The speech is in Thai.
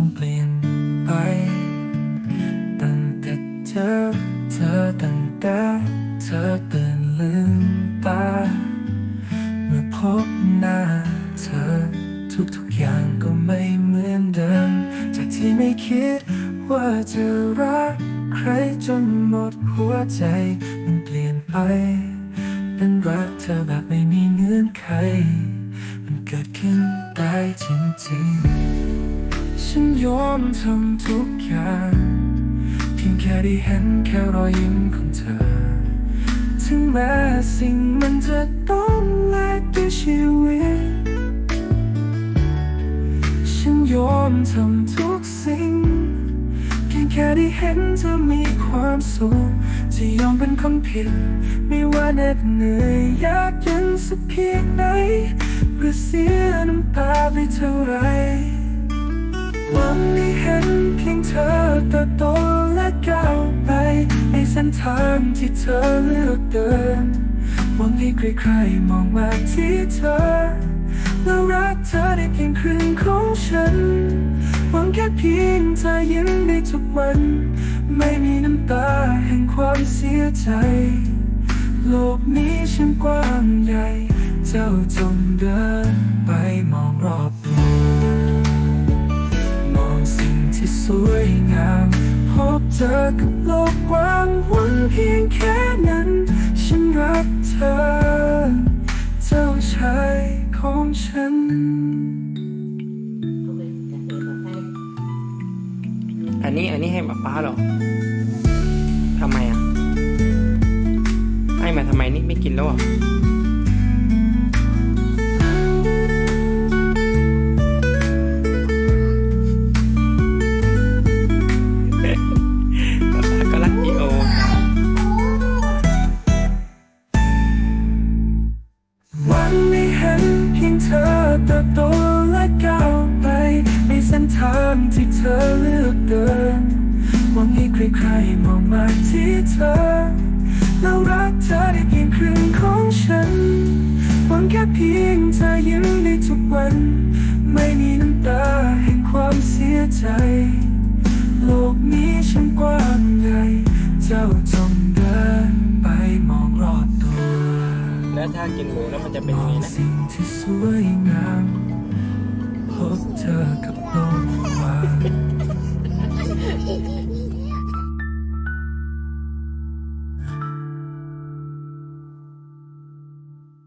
ันเปลี่ยนไป ตั้งแต่เจอเธอตั้งแต่เธอตื่นลืมตา เมื่อพบหน้าเธอทุกทุกอย่างก็ไม่เหมือนเดิม จากที่ไม่คิดว่าจะรักใครจนหมดหัวใจ มันเปลี่ยนไป เป็นรักเธอแบบไม่มีเงื่อนไข มันเกิดขึ้นได้จริงๆ ฉันยอมทำทุกอย่าง เพียงแค่ได้เห็นแค่รอยยิ้มของเธอ ถึงแม้สิ่งมันจะต้องแลกด้วยชีวิต ฉันยอมทำทุกสิ่ง เพียงแค่ได้เห็นเธอมีความสุขจะยอมเป็นคนผิด ไม่ว่าเหน็ดเหนื่อยยากเย็นสักเพียงไหนหรือเสียน้ำตาไปเท่าไร วันนี้เห็นเพียงเธอเติบโตและก้าวไปในเส้นทางที่เธอเลือกเดินหวังให้ใครๆมองมาที่เธอแล้วรักเธอได้เพียงครึ่งของฉันหวังแค่เพียงเธอยิ้มในทุกวัน ไม่มีน้ำตาแห่งความเสียใจ โลกนี้ช่างกว้างใหญ่ เจ้าจงเดิน ที่สวยงามพบเจอกับโลกกว้างหวังเพียงแค่นั้น ฉันรักเธอ เจ้าชายของฉัน อันนี้อันนี้ให้ป๊าป๊าหรอทำไมอะ ให้มาทำไมนี่ไม่กินแล้วอะ เติบโตและก้าวไป ในเส้นทางที่เธอเลือกเดินหวังให้ใครๆมองมาที่เธอ แล้วรักเธอได้เพียงครึ่งของฉัน หวังแค่เพียงเธอยิ้มในทุกวัน ไม่มีน้ำตาแห่งความเสียใจ โลกนี้ช่างกว้างใหญ่เจ้าจงเดิน แล้วถ้ากินหมูแล้วมันจะเป็นยังไงนะสิ่งที่สวยงามพบเธอกับโลกกว้าง